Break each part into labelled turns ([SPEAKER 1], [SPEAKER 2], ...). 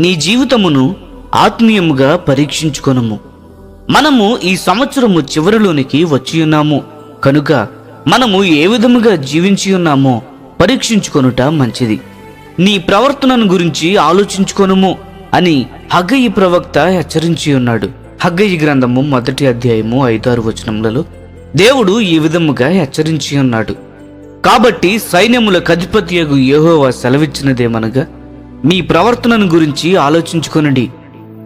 [SPEAKER 1] నీ జీవితమును ఆత్మీయముగా పరీక్షించుకొనము. మనము ఈ సంవత్సరము చివరిలోనికి వచ్చి ఉన్నాము. కనుక మనము ఏ విధముగా జీవించి ఉన్నామో పరీక్షించుకొనుట మంచిది. నీ ప్రవర్తనను గురించి ఆలోచించుకొనుము అని హగ్గయి ప్రవక్త హెచ్చరించి ఉన్నాడు. హగ్గయి గ్రంథము మొదటి అధ్యాయము ఐదారు వచనములలో దేవుడు ఈ విధముగా హెచ్చరించి ఉన్నాడు. కాబట్టి సైన్యముల కధిపతియగు యహోవా సెలవిచ్చినదేమనగా మీ ప్రవర్తనను గురించి ఆలోచించుకొనండి.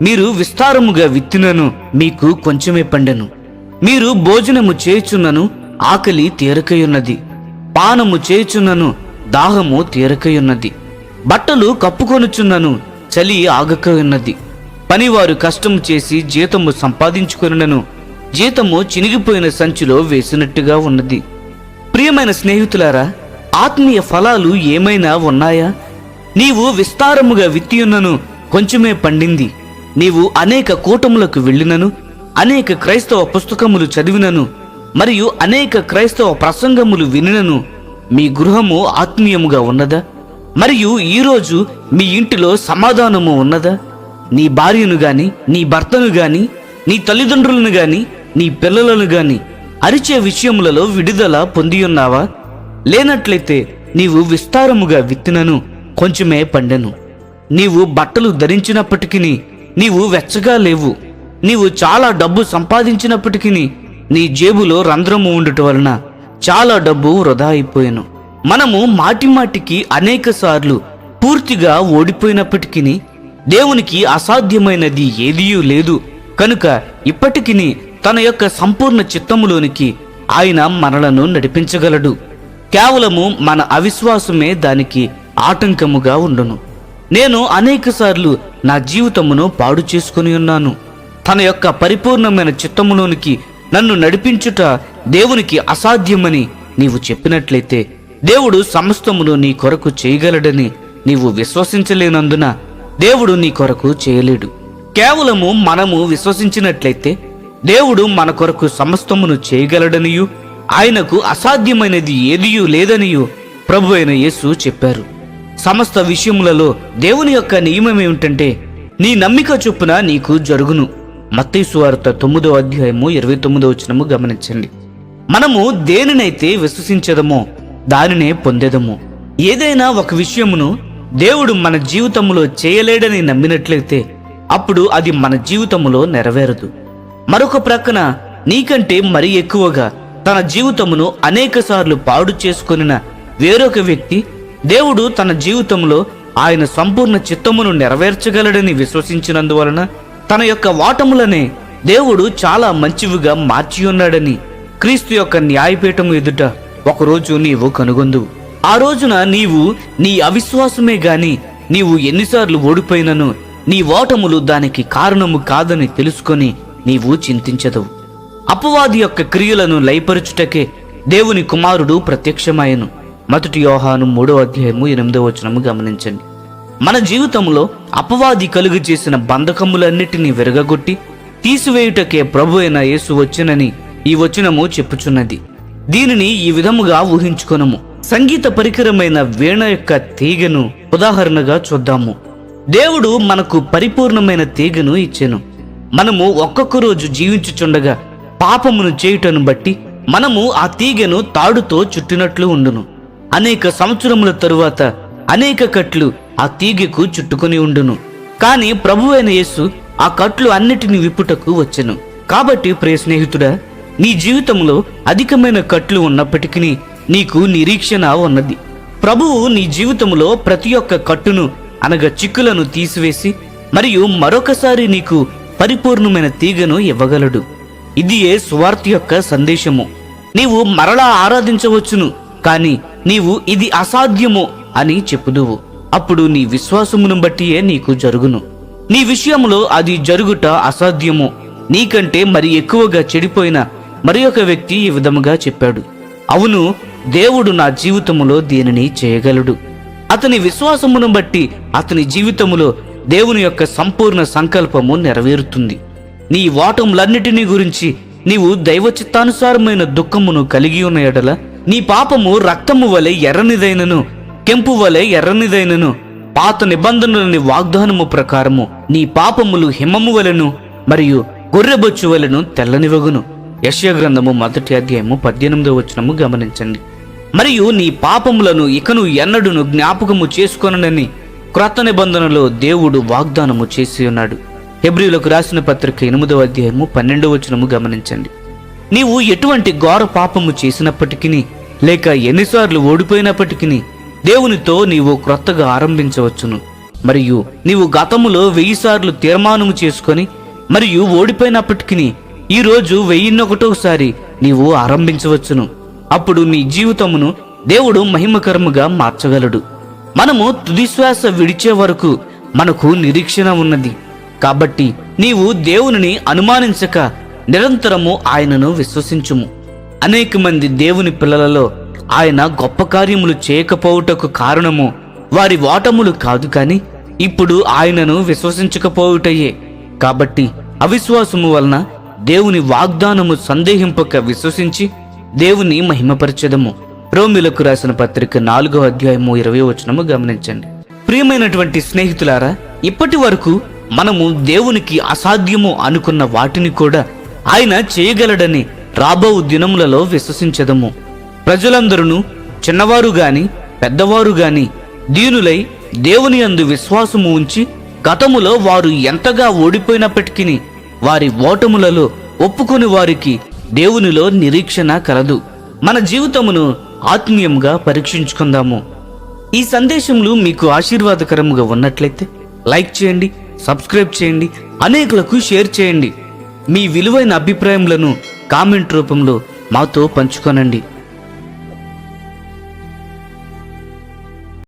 [SPEAKER 1] మీరు విస్తారముగా విత్తినను మీకు కొంచెమే పండెను. మీరు భోజనము చేయుచున్నను ఆకలి తీరకయున్నది. పానము చేయుచున్నను దాహము తీరకయున్నది. బట్టలు కప్పుకొనుచున్నను చలి ఆగకయున్నది. పనివారు కష్టము చేసి జీతము సంపాదించుకొనునను జీతము చినిగిపోయిన సంచిలో వేసినట్టుగా ఉన్నది. ప్రియమైన స్నేహితులారా ఆత్మీయ ఫలాలు ఏమైనా ఉన్నాయా? నీవు విస్తారముగా విత్తియున్నను కొంచెమే పండింది. నీవు అనేక కూటములకు వెళ్ళినను అనేక క్రైస్తవ పుస్తకములు చదివినను మరియు అనేక క్రైస్తవ ప్రసంగములు వినినను మీ గృహము ఆత్మీయముగా ఉన్నదా? మరియు ఈరోజు మీ ఇంటిలో సమాధానము ఉన్నదా? నీ భార్యను గాని నీ భర్తను గాని నీ తల్లిదండ్రులను గాని నీ పిల్లలను గాని అరిచే విషయములలో విడుదల పొందియున్నావా? లేనట్లయితే నీవు విస్తారముగా విత్తినను. కొంచెమే పండెను. నీవు బట్టలు ధరించినప్పటికీ నీవు వెచ్చగా లేవు. నీవు చాలా డబ్బు సంపాదించినప్పటికీ నీ జేబులో రంధ్రము ఉండుట వలన చాలా డబ్బు వృధా అయిపోయాను. మనము మాటిమాటికి అనేక సార్లు పూర్తిగా ఓడిపోయినప్పటికీ దేవునికి అసాధ్యమైనది ఏదీయూ లేదు. కనుక ఇప్పటికీ తన యొక్క సంపూర్ణ చిత్తములోనికి ఆయన మనలను నడిపించగలడు. కేవలము మన అవిశ్వాసమే దానికి ఆటంకముగా ఉండును. నేను అనేకసార్లు నా జీవితమును పాడు చేసుకుని ఉన్నాను. తన యొక్క పరిపూర్ణమైన చిత్తములోనికి నన్ను నడిపించుట దేవునికి అసాధ్యమని నీవు చెప్పినట్లయితే దేవుడు సమస్తమును నీ కొరకు చేయగలడని నీవు విశ్వసించలేనందున దేవుడు నీ కొరకు చేయలేడు. కేవలము మనము విశ్వసించినట్లయితే దేవుడు మన కొరకు సమస్తమును చేయగలడనియు ఆయనకు అసాధ్యమైనది ఏదియూ లేదనియు ప్రభు అయిన యేసు చెప్పారు. సమస్త విషయములలో దేవుని యొక్క నియమం ఏమిటంటే నీ నమ్మిక చొప్పున నీకు జరుగును. మత్తయి తొమ్మిదో అధ్యాయము ఇరవై తొమ్మిదో వచనము గమనించండి. మనము దేనినైతే విశ్వసించదమో దానినే పొందేదము. ఏదైనా ఒక విషయమును దేవుడు మన జీవితంలో చేయలేడని నమ్మినట్లయితే అప్పుడు అది మన జీవితములో నెరవేరదు. మరొక ప్రక్కన నీకంటే మరి ఎక్కువగా తన జీవితమును అనేకసార్లు పాడు చేసుకొనిన వేరొక వ్యక్తి దేవుడు తన జీవితంలో ఆయన సంపూర్ణ చిత్తమును నెరవేర్చగలడని విశ్వసించినందువలన తన యొక్క వాటములనే దేవుడు చాలా మంచివిగా మార్చి ఉన్నాడని క్రీస్తు యొక్క న్యాయపీఠము ఎదుట ఒకరోజు నీవు కనుగొందు. ఆ రోజున నీవు నీ అవిశ్వాసమే గాని నీవు ఎన్నిసార్లు ఓడిపోయినను నీ ఓటములు దానికి కారణము కాదని తెలుసుకొని నీవు చింతించదవు అపవాది యొక్క క్రియలను లయపరుచుటకే దేవుని కుమారుడు ప్రత్యక్షమాయను. మొదటి యోహాను మూడో అధ్యాయము ఎనిమిదో వచనము గమనించండి. మన జీవితంలో అపవాది కలుగు చేసిన బంధకములన్నిటినీ విరగగొట్టి తీసివేయుటకే ప్రభు అయిన యేసు వచ్చినని ఈ వచనము చెప్పుచున్నది. దీనిని ఈ విధముగా ఊహించుకొనము. సంగీత పరికరమైన వీణ యొక్క తీగను ఉదాహరణగా చూద్దాము. దేవుడు మనకు పరిపూర్ణమైన తీగను ఇచ్చెను. మనము ఒక్కొక్క రోజు జీవించుచుండగా పాపమును చేయుటను బట్టి మనము ఆ తీగను తాడుతో చుట్టినట్లు ఉండును. అనేక సంవత్సరముల తరువాత అనేక కట్లు ఆ తీగకు చుట్టుకొని ఉండును. కాని ప్రభువైన యేసు ఆ కట్లు అన్నిటిని విప్పుటకు వచ్చెను. కాబట్టి ప్రియ స్నేహితుడా నీ జీవితంలో అధికమైన కట్లు ఉన్నప్పటికీ నీకు నిరీక్షణ ఉన్నది. ప్రభువు నీ జీవితంలో ప్రతి ఒక్క కట్టును అనగా చిక్కులను తీసివేసి మరియు మరొకసారి నీకు పరిపూర్ణమైన తీగను ఇవ్వగలడు. ఇది ఏ సువార్త యొక్క సందేశము. నీవు మరలా ఆరాధించవచ్చును కానీ నీవు ఇది అసాధ్యము అని చెప్పుదువు. అప్పుడు నీ విశ్వాసమును బట్టియే నీకు జరుగును. నీ విషయంలో అది జరుగుట అసాధ్యము. నీకంటే మరి ఎక్కువగా చెడిపోయిన మరి ఒక వ్యక్తి ఈ విధముగా చెప్పాడు. అవును దేవుడు నా జీవితములో దీనిని చేయగలడు. అతని విశ్వాసమును బట్టి అతని జీవితములో దేవుని యొక్క సంపూర్ణ సంకల్పము నెరవేరుతుంది. నీ వాటములన్నిటినీ గురించి నీవు దైవ చిత్తానుసారమైన దుఃఖమును కలిగి ఉన్న ఎడల నీ పాపము రక్తము వలె ఎర్రనిదైనను కెంపు వలె ఎర్రనిదైనను పాత నిబంధనలని వాగ్దానము ప్రకారము నీ పాపములు హిమము వలెను మరియు గొర్రెబొచ్చు వలెను తెల్లనివగును యశ్య గ్రంథము మొదటి అధ్యాయము పద్దెనిమిదో వచనము గమనించండి. మరియు నీ పాపములను ఇకను ఎన్నడును జ్ఞాపకము చేసుకొనని క్రొత్త నిబంధనలో దేవుడు వాగ్దానము చేసి ఉన్నాడు. హెబ్రిలకు రాసిన పత్రిక ఎనిమిదవ అధ్యాయము పన్నెండవ వచనము గమనించండి. నీవు ఎటువంటి ఘోర పాపము చేసినప్పటికీ లేక ఎన్నిసార్లు ఓడిపోయినప్పటికీ దేవునితో నీవు క్రొత్తగా ఆరంభించవచ్చును. మరియు నీవు గతములో వెయ్యి సార్లు తీర్మానము చేసుకొని మరియు ఓడిపోయినప్పటికీ ఈ రోజు వెయ్యిన్నొకటోసారి నీవు ఆరంభించవచ్చును. అప్పుడు నీ జీవితమును దేవుడు మహిమకరముగా మార్చగలడు. మనము తుదిశ్వాస విడిచే వరకు మనకు నిరీక్షణ ఉన్నది. కాబట్టి నీవు దేవునిని అనుమానించక నిరంతరము ఆయనను విశ్వసించుము. అనేక మంది దేవుని పిల్లలలో ఆయన గొప్ప కార్యములు చేయకపోవుటకు కారణము వారి ఓటములు కాదు కాని ఇప్పుడు ఆయనను విశ్వసించకపోవుటయే. కాబట్టి అవిశ్వాసము వలన దేవుని వాగ్దానము సందేహింపక విశ్వసించి దేవుని మహిమపరచదము. రోమిలకు రాసిన పత్రిక నాలుగో అధ్యాయము ఇరవై వచనము గమనించండి. ప్రియమైనటువంటి స్నేహితులారా ఇప్పటి వరకు మనము దేవునికి అసాధ్యము అనుకున్న వాటిని కూడా ఆయన చేయగలడని రాబో దినములలో విశ్వసించదము. ప్రజలందరూ చిన్నవారు గాని పెద్దవారు గాని దీనులై దేవుని అందు విశ్వాసము ఉంచి గతములో వారు ఎంతగా ఓడిపోయినప్పటికీ వారి ఓటములలో ఒప్పుకొని వారికి దేవునిలో నిరీక్షణ కలదు. మన జీవితమును ఆత్మీయంగా పరీక్షించుకుందాము. ఈ సందేశములు మీకు ఆశీర్వాదకరముగా ఉన్నట్లయితే లైక్ చేయండి సబ్స్క్రైబ్ చేయండి అనేకులకు షేర్ చేయండి. మీ విలువైన అభిప్రాయములను కామెంట్ రూపంలో మాతో పంచుకోనండి.